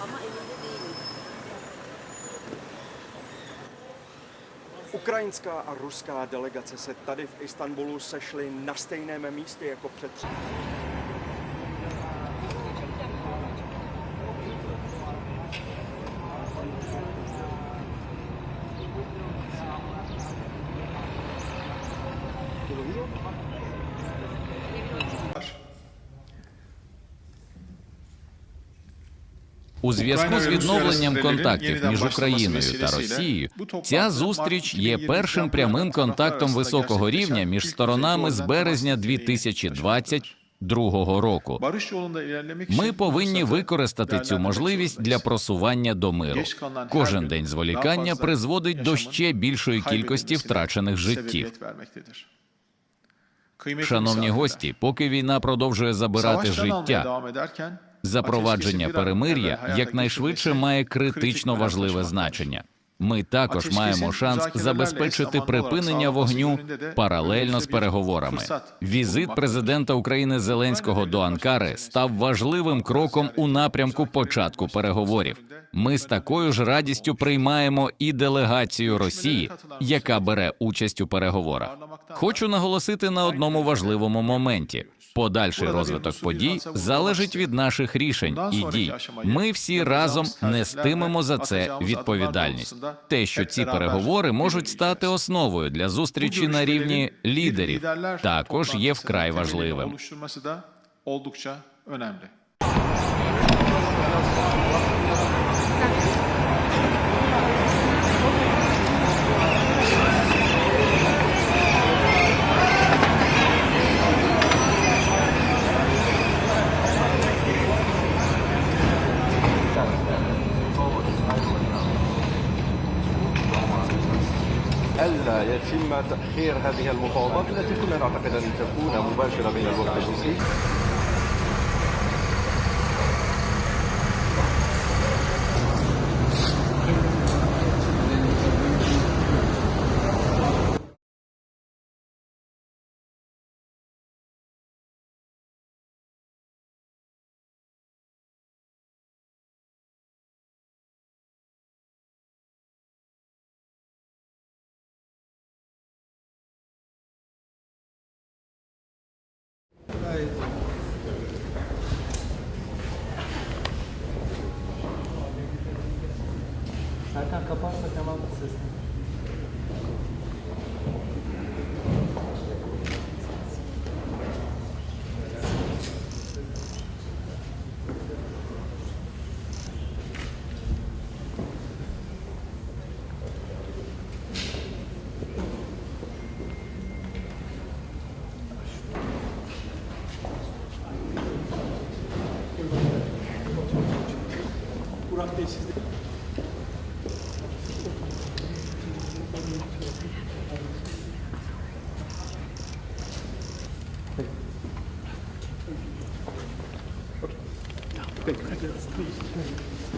ama değilim. Ukrajinská a ruská delegace se tady v Istanbulu sešly na stejném místě jako před tři- У зв'язку з відновленням контактів між Україною та. Росією, ця зустріч є першим прямим контактом високого рівня між сторонами з березня doğrudan temas ettiği 2022 року. Ми повинні використати цю можливість для просування до миру. Кожен день зволікання призводить до ще більшої кількості втрачених життів. Шановні гості, поки війна продовжує забирати життя, запровадження перемир'я якнайшвидше має критично важливе значення. Ми також маємо шанс забезпечити припинення вогню паралельно з переговорами. Візит президента України Зеленського до Анкари став важливим кроком у напрямку початку переговорів. Ми з такою ж радістю приймаємо і делегацію Росії, яка бере участь у переговорах. Хочу наголосити на одному важливому моменті. Подальший розвиток подій залежить від наших рішень і дій. Ми всі разом нестимемо за це відповідальність. Те, що ці переговори можуть стати основою для зустрічі на рівні лідерів, також є вкрай важливим. ألا يتم تأخير هذه المفاوضات التي كنا نعتقد أن تكون مباشرة بين الوقت الروسي Erkan kaparsak hemen sesini. Burak Bey sizde.